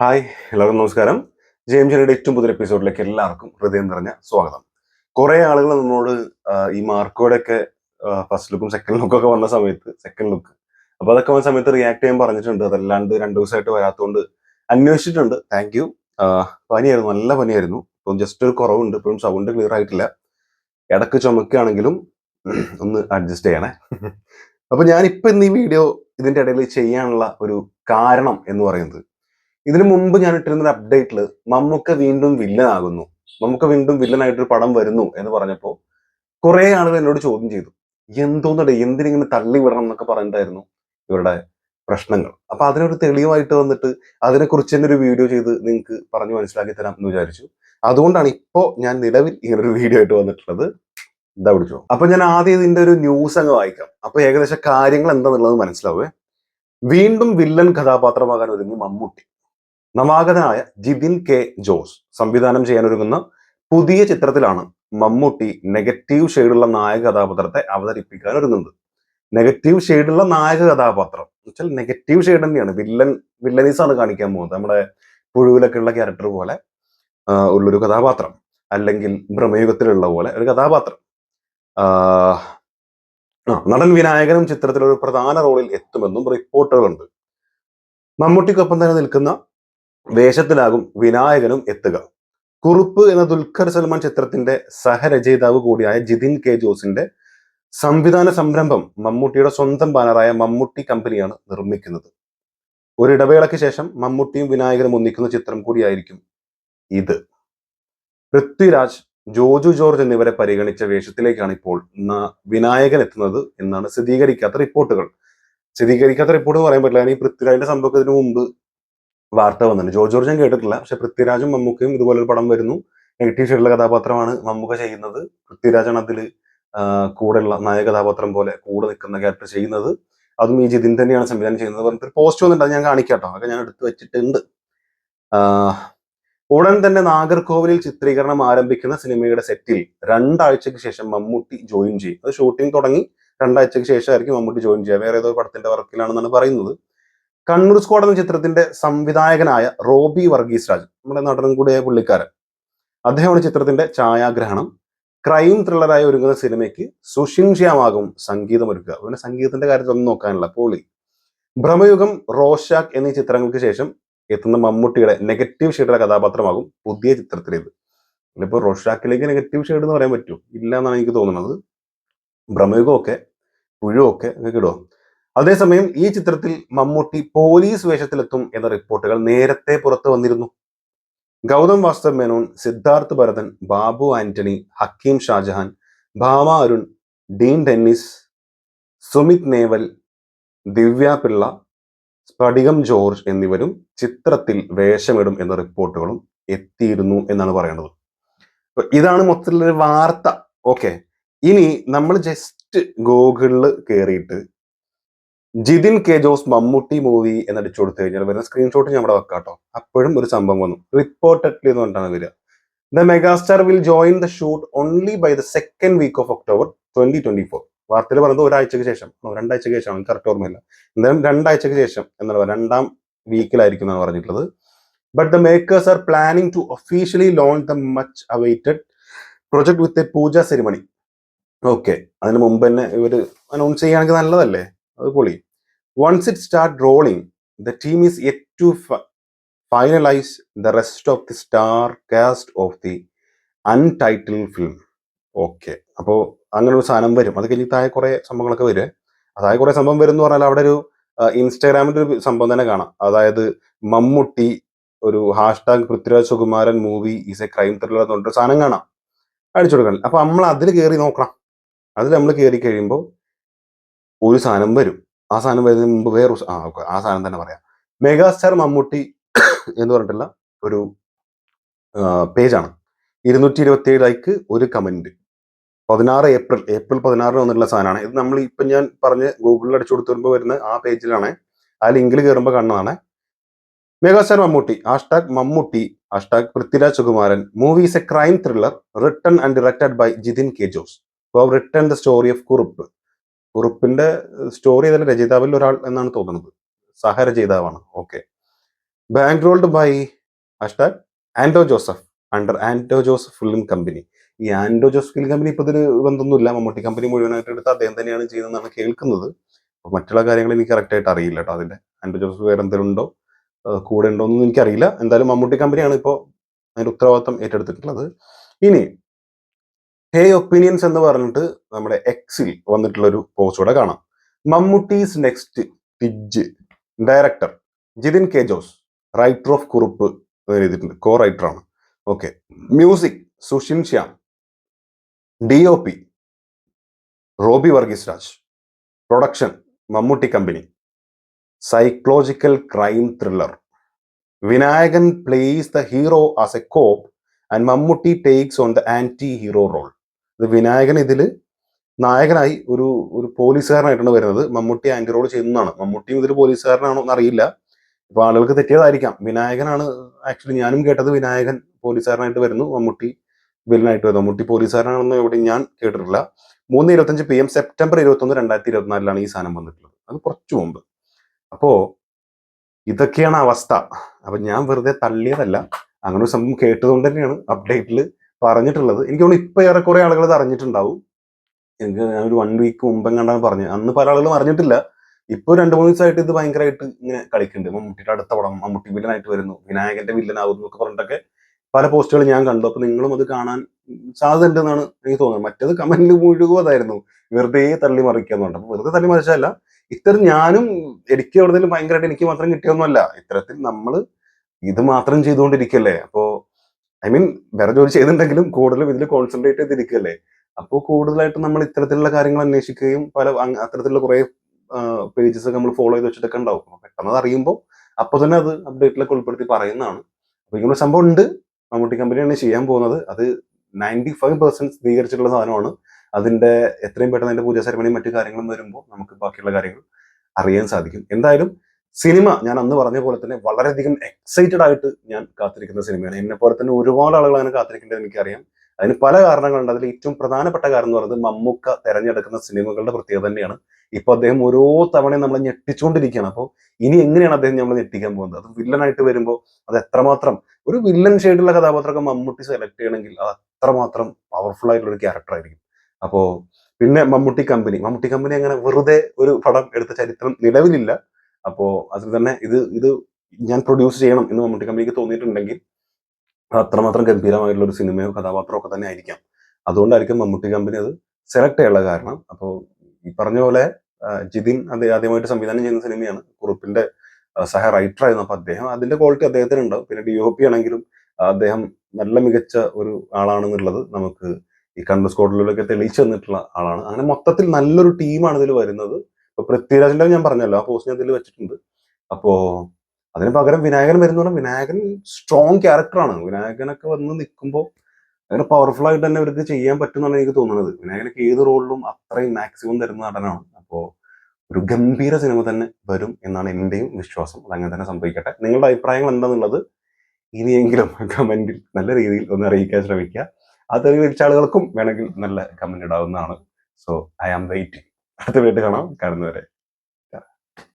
Hi എല്ലാവർക്കും നമസ്കാരം. ജെയിം ജനയുടെ ഏറ്റവും പുതിയ എപ്പിസോഡിലേക്ക് എല്ലാവർക്കും ഹൃദയം നിറഞ്ഞ സ്വാഗതം. കുറേ ആളുകൾ നമ്മളോട് ഈ മാർക്കോടെ ഒക്കെ ഫസ്റ്റ് ലുക്കും സെക്കൻഡ് ലുക്കും ഒക്കെ വന്ന സമയത്ത് സെക്കൻഡ് ലുക്ക് അപ്പോൾ അതൊക്കെ വന്ന സമയത്ത് റിയാക്ട് ചെയ്യാൻ പറഞ്ഞിട്ടുണ്ട്. അതല്ലാണ്ട് രണ്ട് ദിവസമായിട്ട് വരാത്തതുകൊണ്ട് അന്വേഷിച്ചിട്ടുണ്ട്. താങ്ക് യു പനിയായിരുന്നു നല്ല പനിയായിരുന്നു. ഇപ്പം ജസ്റ്റ് ഒരു കുറവുണ്ട്. ഇപ്പോഴും സൗണ്ട് ക്ലിയർ ആയിട്ടില്ല. ഇടയ്ക്ക് ചുമക്കുകയാണെങ്കിലും ഒന്ന് അഡ്ജസ്റ്റ് ചെയ്യണേ. അപ്പൊ ഞാൻ ഇപ്പൊ ഇന്ന് ഈ വീഡിയോ ഇതിന്റെ ഇടയിൽ ചെയ്യാനുള്ള ഒരു കാരണം എന്ന് പറയുന്നത് ഇതിനു മുമ്പ് ഞാൻ ഇട്ടിരുന്ന ഒരു അപ്ഡേറ്റിൽ മമ്മൂക്ക വീണ്ടും വില്ലനാകുന്നു മമ്മൂക്ക വീണ്ടും വില്ലനായിട്ടൊരു പടം വരുന്നു എന്ന് പറഞ്ഞപ്പോൾ കുറെ ആളുകൾ എന്നോട് ചോദ്യം ചെയ്തു. എന്തോന്നടേ എന്തിനിങ്ങനെ തള്ളി വിടണം എന്നൊക്കെ പറഞ്ഞിട്ടായിരുന്നു ഇവരുടെ പ്രശ്നങ്ങൾ. അപ്പൊ അതിനൊരു തെളിവായിട്ട് വന്നിട്ട് അതിനെക്കുറിച്ച് തന്നെ ഒരു വീഡിയോ ചെയ്ത് നിങ്ങൾക്ക് പറഞ്ഞു മനസ്സിലാക്കി തരാം എന്ന് വിചാരിച്ചു. അതുകൊണ്ടാണ് ഇപ്പോ ഞാൻ നിലവിൽ ഇങ്ങനെ ഒരു വീഡിയോ ആയിട്ട് വന്നിട്ടുള്ളത്. ഇതാ പിടിച്ചോ. അപ്പൊ ഞാൻ ആദ്യം ഇതിന്റെ ഒരു ന്യൂസ് അങ്ങ് വായിക്കാം. അപ്പൊ ഏകദേശം കാര്യങ്ങൾ എന്താണെന്നുള്ളത് മനസ്സിലാവേ. വീണ്ടും വില്ലൻ കഥാപാത്രമാകാൻ ഒരുങ്ങി മമ്മൂട്ടി. നവാഗതനായ ജിതിൻ കെ ജോസ് സംവിധാനം ചെയ്യാനൊരുങ്ങുന്ന പുതിയ ചിത്രത്തിലാണ് മമ്മൂട്ടി നെഗറ്റീവ് ഷെയ്ഡുള്ള നായക കഥാപാത്രത്തെ അവതരിപ്പിക്കാൻ ഒരുങ്ങുന്നത് നെഗറ്റീവ് ഷെയ്ഡുള്ള നായക കഥാപാത്രം വെച്ചാൽ നെഗറ്റീവ് ഷെയ്ഡ് തന്നെയാണ്. വില്ലൻ വില്ലനീസ് ആണ് കാണിക്കാൻ പോകുന്നത്. നമ്മുടെ പുഴുവിലൊക്കെ ഉള്ള ക്യാരക്ടർ പോലെ ഉള്ളൊരു കഥാപാത്രം. അല്ലെങ്കിൽ ഭ്രമയുഗത്തിലുള്ള പോലെ ഒരു കഥാപാത്രം. നടൻ വിനായകനും ചിത്രത്തിൽ ഒരു പ്രധാന റോളിൽ എത്തുമെന്നും റിപ്പോർട്ടുകളുണ്ട്. മമ്മൂട്ടിക്കൊപ്പം തന്നെ നിൽക്കുന്ന വേഷത്തിലാകും വിനായകനും എത്തുക. കുറുപ്പ് എന്ന ദുൽഖർ സൽമാൻ ചിത്രത്തിന്റെ സഹരചയിതാവ് കൂടിയായ ജിതിൻ കെ ജോസിന്റെ സംവിധാന സംരംഭം മമ്മൂട്ടിയുടെ സ്വന്തം ബാനറായ മമ്മൂട്ടി കമ്പനിയാണ് നിർമ്മിക്കുന്നത്. ഒരിടവേളയ്ക്ക് ശേഷം മമ്മൂട്ടിയും വിനായകനും ഒന്നിക്കുന്ന ചിത്രം കൂടിയായിരിക്കും ഇത്. പൃഥ്വിരാജ് ജോജു ജോർജ് എന്നിവരെ പരിഗണിച്ച വേഷത്തിലേക്കാണ് ഇപ്പോൾ വിനായകൻ എത്തുന്നത് എന്നാണ് സ്ഥിരീകരിക്കാത്ത റിപ്പോർട്ടുകൾ. സ്ഥിരീകരിക്കാത്ത റിപ്പോർട്ട് പറയാൻ പറ്റില്ല. ഈ പൃഥ്വിരാജിന്റെ സംഭവത്തിന് മുമ്പ് വാർത്ത വന്നിട്ടുണ്ട്. ജോ ജോർജ് ഞാൻ കേട്ടിട്ടില്ല. പക്ഷെ പൃഥ്വിരാജും മമ്മൂക്കയും ഇതുപോലെ ഒരു പടം വരുന്നു. നെഗറ്റീവ് ഷെയ്ഡുള്ള കഥാപാത്രമാണ് മമ്മൂക്ക ചെയ്യുന്നത്. പൃഥ്വിരാജാണ് അതിൽ കൂടെയുള്ള നായക കഥാപാത്രം പോലെ കൂടെ നിൽക്കുന്ന ക്യാരക്ടർ ചെയ്യുന്നത്. അതും ഈ ജിതിൻ തന്നെയാണ് സംവിധാനം ചെയ്യുന്നത്. പറഞ്ഞിട്ട് പോസ്റ്റ് വന്നിട്ട് അത് ഞാൻ കാണിക്കാട്ടോ. അതൊക്കെ ഞാൻ എടുത്തു വെച്ചിട്ടുണ്ട്. ഉടൻ തന്നെ നാഗർകോവിലിൽ ചിത്രീകരണം ആരംഭിക്കുന്ന സിനിമയുടെ സെറ്റിൽ രണ്ടാഴ്ചയ്ക്ക് ശേഷം മമ്മൂട്ടി ജോയിൻ ചെയ്യും. അത് ഷൂട്ടിംഗ് തുടങ്ങി രണ്ടാഴ്ചയ്ക്ക് ശേഷമായിരിക്കും മമ്മൂട്ടി ജോയിൻ ചെയ്യുക. വേറെ ഏതോ പടത്തിന്റെ വർക്കിലാണെന്നാണ് പറയുന്നത്. കണ്ണൂർ സ്ക്വാഡ് എന്ന ചിത്രത്തിന്റെ സംവിധായകനായ റോബി വർഗീസ് രാജ് നമ്മുടെ നടനും കൂടിയായ പുള്ളിക്കാരൻ. അദ്ദേഹമാണ് ചിത്രത്തിന്റെ ഛായാഗ്രഹണം. ക്രൈം ത്രില്ലറായി ഒരുങ്ങുന്ന സിനിമയ്ക്ക് സുഷിൻ ശ്യാമാകും സംഗീതമൊരുക്കുക പിന്നെ സംഗീതത്തിന്റെ കാര്യത്തിൽ ഒന്നും നോക്കാനില്ല. പോളി. ഭ്രമയുഗം റോഷാക്ക് എന്നീ ചിത്രങ്ങൾക്ക് ശേഷം എത്തുന്ന മമ്മൂട്ടിയുടെ നെഗറ്റീവ് ഷെയ്ഡിലെ കഥാപാത്രമാകും പുതിയ ചിത്രത്തിലേത്. ഇപ്പോൾ റോഷാക്കിലേക്ക് നെഗറ്റീവ് ഷെയ്ഡ് എന്ന് പറയാൻ പറ്റുമോ? ഇല്ല എന്നാണ് എനിക്ക് തോന്നുന്നത്. ഭ്രമയുഗമൊക്കെ പുഴുവൊക്കെ ഇടുമോ അതേസമയം ഈ ചിത്രത്തിൽ മമ്മൂട്ടി പോലീസ് വേഷത്തിലെത്തും എന്ന റിപ്പോർട്ടുകൾ നേരത്തെ പുറത്തു വന്നിരുന്നു. ഗൗതം വാസ്തവ് മേനോൻ സിദ്ധാർത്ഥ് ഭരതൻ ബാബു ആന്റണി ഹക്കീം ഷാജഹാൻ ഭാമ അരുൺ ഡീൻ ഡെന്നിസ് സുമിത് നേവൽ ദിവ്യ പിള്ള സ്ഫടികം ജോർജ് എന്നിവരും ചിത്രത്തിൽ വേഷമിടും എന്ന റിപ്പോർട്ടുകളും എത്തിയിരുന്നു എന്നാണ് പറയുന്നത് ഇതാണ് മൊത്തത്തിലൊരു വാർത്ത. ഓക്കെ. ഇനി നമ്മൾ ജസ്റ്റ് ഗൂഗിളിൽ കയറിയിട്ട് ജിതിൻ കെ ജോസ് മമ്മൂട്ടി മൂവി എന്നടിച്ചു കൊടുത്തു കഴിഞ്ഞാൽ വരുന്ന സ്ക്രീൻഷോട്ട് ഞാൻ ഇവിടെ വെക്കാട്ടോ. അപ്പോഴും ഒരു സംഭവം വന്നു. റിപ്പോർട്ടഡ്ലി എന്ന് പറഞ്ഞിട്ടാണ് വരിക. The megastar will join the shoot only by the second week of October twenty twenty four വാർത്തയിൽ പറഞ്ഞത് ഒരാഴ്ചക്ക് ശേഷം. രണ്ടാഴ്ചക്ക് ശേഷം കറക്റ്റ് ഓർമ്മയില്ല. എന്തായാലും രണ്ടാഴ്ചക്ക് ശേഷം എന്നാണ് രണ്ടാം വീക്കിലായിരിക്കും എന്നാണ് പറഞ്ഞിട്ടുള്ളത്. But the makers are planning to officially launch the much awaited project with a puja ceremony okay അതിന് മുമ്പ് തന്നെ ഇവർ അനൗൺസ് ചെയ്യുകയാണെങ്കിൽ നല്ലതല്ലേ? അത് പൊളി once it start rolling the team is yet to finalise the rest of the star cast of the untitled film okay അപ്പോൾ അങ്ങനെ ഒരു സാധനം വരും. അത് കഴിഞ്ഞ് താഴെ കുറേ സംഭവങ്ങളൊക്കെ വരും. അതായത് കുറേ സംഭവം വരും എന്ന് പറഞ്ഞാൽ അവിടെ ഒരു ഇൻസ്റ്റാഗ്രാമിന്റെ ഒരു സംഭവം തന്നെ കാണാം. അതായത് മമ്മൂട്ടി ഒരു hashtag Prithviraj Sukumaran movie is a crime thriller എന്ന് പറഞ്ഞിട്ട് സാധനം കാണാം. അടിച്ചു കൊടുക്കണം. അപ്പോൾ നമ്മൾ അതിൽ കയറി നോക്കണം. അതിൽ നമ്മൾ കയറി കഴിയുമ്പോൾ ഒരു സാധനം വരും. ആ സാധനം വരുന്നതിന് മുമ്പ് വേറെ ആ ഓക്കെ. ആ സാധനം തന്നെ പറയാം. മെഗാസ്റ്റാർ മമ്മൂട്ടി എന്ന് പറഞ്ഞിട്ടുള്ള ഒരു പേജാണ്. ഇരുന്നൂറ്റി ഇരുപത്തി ഏഴ് ലൈക്ക് ഒരു കമന്റ് പതിനാറ് ഏപ്രിൽ ഏപ്രിൽ പതിനാറിന് വന്നിട്ടുള്ള സാധനമാണ്. ഇത് നമ്മൾ ഇപ്പം ഞാൻ പറഞ്ഞ് ഗൂഗിളിൽ അടിച്ചു കൊടുത്തു വരുമ്പോൾ വരുന്ന ആ പേജിലാണ്. ആ ലിങ്കിൽ കയറുമ്പോൾ കാണുന്നതാണ്. Megastar Mammootty hashtag Mammootty hashtag Prithviraj Sukumaran movies a crime thriller written and directed by Jithin K Jose. Written the story of Kurup. കുറുപ്പിന്റെ story തന്നെ രചയിതാവിൽ ഒരാൾ എന്നാണ് തോന്നുന്നത്. സഹരചയിതാവാണ് okay bankrolled by hashtag Anto Joseph under Anto Joseph film company ഈ Anto Joseph film company ഇപ്പൊ ഇതിന് ബന്ധമൊന്നുമില്ല. Mammootty company മുഴുവനായിട്ട് എടുത്ത് അദ്ദേഹം തന്നെയാണ് ചെയ്യുന്നതെന്നാണ് കേൾക്കുന്നത്. അപ്പൊ മറ്റുള്ള കാര്യങ്ങൾ എനിക്ക് കറക്റ്റ് ആയിട്ട് അറിയില്ല കേട്ടോ അതിന്റെ. ആൻഡോ ജോസഫ് വേറെ എന്തെങ്കിലും ഉണ്ടോ? കൂടെ ഉണ്ടോ എന്നൊന്നും എനിക്കറിയില്ല. എന്തായാലും മമ്മൂട്ടി കമ്പനിയാണ് ഇപ്പോൾ അതിന്റെ ഉത്തരവാദിത്തം ഏറ്റെടുത്തിട്ടുള്ളത്. ഇനി ഹേ ഒപ്പീനിയൻസ് എന്ന് പറഞ്ഞിട്ട് നമ്മുടെ എക്സിൽ വന്നിട്ടുള്ള ഒരു പോസ്റ്റ് കൂടെ കാണാം Mammootty's next ടിജ് director Jithin K Jose writer of Kurup എഴുതിയിട്ടുണ്ട്. കോ റൈറ്റർ ആണ്. Okay music Sushin Shyam. D O P Robby Varghese Raj production Mammootty company psychological crime thriller Vinayakan plays the hero as a cop and Mammootty takes on the anti hero role ഇത് വിനായകൻ ഇതിൽ നായകനായി ഒരു ഒരു പോലീസുകാരനായിട്ടാണ് വരുന്നത്. മമ്മൂട്ടി ആങ്കറോട് ചെയ്യുന്നതാണ്. മമ്മൂട്ടിയും ഇതിൽ പോലീസുകാരനാണോ എന്നറിയില്ല. ഇപ്പൊ ആളുകൾക്ക് തെറ്റിയതായിരിക്കാം. വിനായകനാണ് ആക്ച്വലി ഞാനും കേട്ടത് വിനായകൻ പോലീസുകാരനായിട്ട് വരുന്നു. മമ്മൂട്ടി വില്ലനായിട്ട് വരുന്നു. മമ്മൂട്ടി പോലീസുകാരനാണെന്ന് എവിടെയും ഞാൻ കേട്ടിട്ടില്ല. മൂന്ന് ഇരുപത്തഞ്ച് പി എം സെപ്റ്റംബർ ഇരുപത്തൊന്ന് രണ്ടായിരത്തി ഇരുപത്തിനാലിലാണ് ഈ സാധനം വന്നിട്ടുള്ളത്. അത് കുറച്ചു മുമ്പ്. അപ്പോ ഇതൊക്കെയാണ് അവസ്ഥ. അപ്പൊ ഞാൻ വെറുതെ തള്ളിയതല്ല. അങ്ങനെ ഒരു സംഭവം കേട്ടതുകൊണ്ട് തന്നെയാണ് അപ്ഡേറ്റിൽ പറഞ്ഞിട്ടുള്ളത്. എനിക്ക് തോന്നുന്നു ഇപ്പൊ ഏറെക്കുറെ ആളുകൾ ഇത് അറിഞ്ഞിട്ടുണ്ടാവും. എനിക്ക് ഞാൻ ഒരു വൺ വീക്ക് മുമ്പ് കണ്ടാണ് പറഞ്ഞത്. അന്ന് പല ആളുകളും അറിഞ്ഞിട്ടില്ല. ഇപ്പൊ രണ്ട് മൂന്ന് ദിവസമായിട്ട് ഇത് ഭയങ്കരമായിട്ട് ഇങ്ങനെ കളിക്കുന്നുണ്ട്. മമ്മൂട്ടിയുടെ അടുത്ത പടം മമ്മൂട്ടി വില്ലനായിട്ട് വരുന്നു. വിനായകന്റെ വില്ലനാവുന്നു എന്നൊക്കെ പറഞ്ഞിട്ടൊക്കെ പല പോസ്റ്റുകൾ ഞാൻ കണ്ടു. അപ്പൊ നിങ്ങളും അത് കാണാൻ സാധ്യത ഉണ്ടെന്നാണ് എനിക്ക് തോന്നുന്നത്. മറ്റേത് കമന്റിൽ മുഴുവതായിരുന്നു വെറുതെ തള്ളി മറിക്കുന്നുണ്ട് അപ്പൊ വെറുതെ തള്ളി മറിച്ചല്ല ഇത്തരം ഞാനും എനിക്ക് എവിടെയെങ്കിലും ഭയങ്കരമായിട്ട് എനിക്ക് മാത്രം കിട്ടിയൊന്നുമല്ല. ഇത്തരത്തിൽ നമ്മൾ ഇത് മാത്രം ചെയ്തുകൊണ്ടിരിക്കല്ലേ? അപ്പോ ഐ മീൻ വേറെ ജോലി ചെയ്തിട്ടുണ്ടെങ്കിലും കൂടുതലും ഇതിൽ കോൺസെൻട്രേറ്റ് ചെയ്തിരിക്കുകയല്ലേ? അപ്പോൾ കൂടുതലായിട്ട് നമ്മൾ ഇത്തരത്തിലുള്ള കാര്യങ്ങൾ അന്വേഷിക്കുകയും പല അത്തരത്തിലുള്ള കുറെ പേജസ് ഒക്കെ നമ്മൾ ഫോളോ ചെയ്ത് വെച്ചിട്ടൊക്കെ ഉണ്ടാവും. പെട്ടെന്ന് അറിയുമ്പോൾ അപ്പൊ തന്നെ അത് അപ്ഡേറ്റിലൊക്കെ ഉൾപ്പെടുത്തി പറയുന്നതാണ്. അപ്പൊ ഇങ്ങനെ സംഭവം ഉണ്ട്. മമ്മൂട്ടി കമ്പനിയാണ് ചെയ്യാൻ പോകുന്നത്. അത് നയന്റി ഫൈവ് പെർസെന്റ് സ്വീകരിച്ചിട്ടുള്ള സാധനമാണ്. അതിന്റെ എത്രയും പെട്ടെന്ന് അതിന്റെ പൂജാ സെരമണിയും മറ്റു കാര്യങ്ങളും വരുമ്പോൾ നമുക്ക് ബാക്കിയുള്ള കാര്യങ്ങൾ അറിയാൻ സാധിക്കും. എന്തായാലും സിനിമ ഞാൻ അന്ന് പറഞ്ഞ പോലെ തന്നെ വളരെയധികം എക്സൈറ്റഡ് ആയിട്ട് ഞാൻ കാത്തിരിക്കുന്ന സിനിമയാണ്. എന്നെ പോലെ തന്നെ ഒരുപാട് ആളുകൾ അങ്ങനെ കാത്തിരിക്കേണ്ടത് എനിക്കറിയാം. അതിന് പല കാരണങ്ങളുണ്ട്. അതിൽ ഏറ്റവും പ്രധാനപ്പെട്ട കാരണം എന്ന് പറയുന്നത് മമ്മൂക്ക തെരഞ്ഞെടുക്കുന്ന സിനിമകളുടെ പ്രത്യേകത തന്നെയാണ്. ഇപ്പൊ അദ്ദേഹം ഓരോ തവണയും നമ്മളെ ഞെട്ടിച്ചുകൊണ്ടിരിക്കുകയാണ്. അപ്പോൾ ഇനി എങ്ങനെയാണ് അദ്ദേഹം നമ്മൾ ഞെട്ടിക്കാൻ പോകുന്നത്? അത് വില്ലനായിട്ട് വരുമ്പോൾ അത് എത്രമാത്രം ഒരു വില്ലൻ ഷെയ്ഡുള്ള കഥാപാത്രമൊക്കെ മമ്മൂട്ടി സെലക്ട് ചെയ്യണമെങ്കിൽ അത് അത്രമാത്രം പവർഫുൾ ആയിട്ടുള്ള ഒരു ക്യാരക്ടർ ആയിരിക്കും. അപ്പോൾ പിന്നെ മമ്മൂട്ടി കമ്പനി മമ്മൂട്ടി കമ്പനി അങ്ങനെ വെറുതെ ഒരു പടം എടുത്ത ചരിത്രം നിലവിലില്ല. അപ്പോ അതിൽ തന്നെ ഇത് ഇത് ഞാൻ പ്രൊഡ്യൂസ് ചെയ്യണം എന്ന് മമ്മൂട്ടി കമ്പനിക്ക് തോന്നിയിട്ടുണ്ടെങ്കിൽ അത് അത്രമാത്രം ഗംഭീരമായിട്ടുള്ള ഒരു സിനിമയോ കഥാപാത്രമോ ഒക്കെ തന്നെ ആയിരിക്കാം. അതുകൊണ്ടായിരിക്കും മമ്മൂട്ടി കമ്പനി അത് സെലക്ട് ചെയ്യാനുള്ള കാരണം. അപ്പോൾ ഈ പറഞ്ഞ പോലെ ജിതിൻ അദ്ദേഹം ആദ്യമായിട്ട് സംവിധാനം ചെയ്യുന്ന സിനിമയാണ്. കുറുപ്പിന്റെ സഹ റൈറ്റർ ആയിരുന്നു. അപ്പൊ അദ്ദേഹം അതിന്റെ ക്വാളിറ്റി അദ്ദേഹത്തിന് ഉണ്ടാവും. പിന്നെ ഡി ഒ പി ആണെങ്കിലും അദ്ദേഹം നല്ല മികച്ച ഒരു ആളാണെന്നുള്ളത് നമുക്ക് ഈ കണ്ണൂർ കോഡിലൊക്കെ തെളിയിച്ചു തന്നിട്ടുള്ള ആളാണ്. അങ്ങനെ മൊത്തത്തിൽ നല്ലൊരു ടീമാണ് ഇതിൽ വരുന്നത്. ഇപ്പൊ പൃഥ്വിരാജിന്റെ ഞാൻ പറഞ്ഞല്ലോ ആ പോസ്റ്റ് ഞാൻ വെച്ചിട്ടുണ്ട്. അപ്പോ അതിന് പകരം വിനായകൻ വരുന്ന പറഞ്ഞാൽ വിനായകൻ സ്ട്രോങ് ക്യാരക്ടറാണ് വിനായകനൊക്കെ വന്ന് നിൽക്കുമ്പോൾ അങ്ങനെ പവർഫുൾ ആയിട്ട് തന്നെ ഇവർക്ക് ചെയ്യാൻ പറ്റുമെന്നാണ് എനിക്ക് തോന്നുന്നത്. വിനായകനൊക്കെ ഏത് റോളിലും അത്രയും മാക്സിമം തരുന്ന നടനാണ്. അപ്പോ ഒരു ഗംഭീര സിനിമ തന്നെ വരും എന്നാണ് എന്റെയും വിശ്വാസം. അത് അങ്ങനെ തന്നെ സംഭവിക്കട്ടെ. നിങ്ങളുടെ അഭിപ്രായങ്ങൾ എന്താണെന്നുള്ളത് ഇനിയെങ്കിലും കമന്റിൽ നല്ല രീതിയിൽ ഒന്ന് അറിയിക്കാൻ ശ്രമിക്കുക. അത് അറിയിച്ച ആളുകൾക്കും വേണമെങ്കിൽ നല്ല കമന്റ് ഇടാവുന്നതാണ്. സോ ഐ ആം വെയിറ്റിംഗ് അടുത്ത വീട്ടിൽ കാണാം. കാണുന്നവരെ.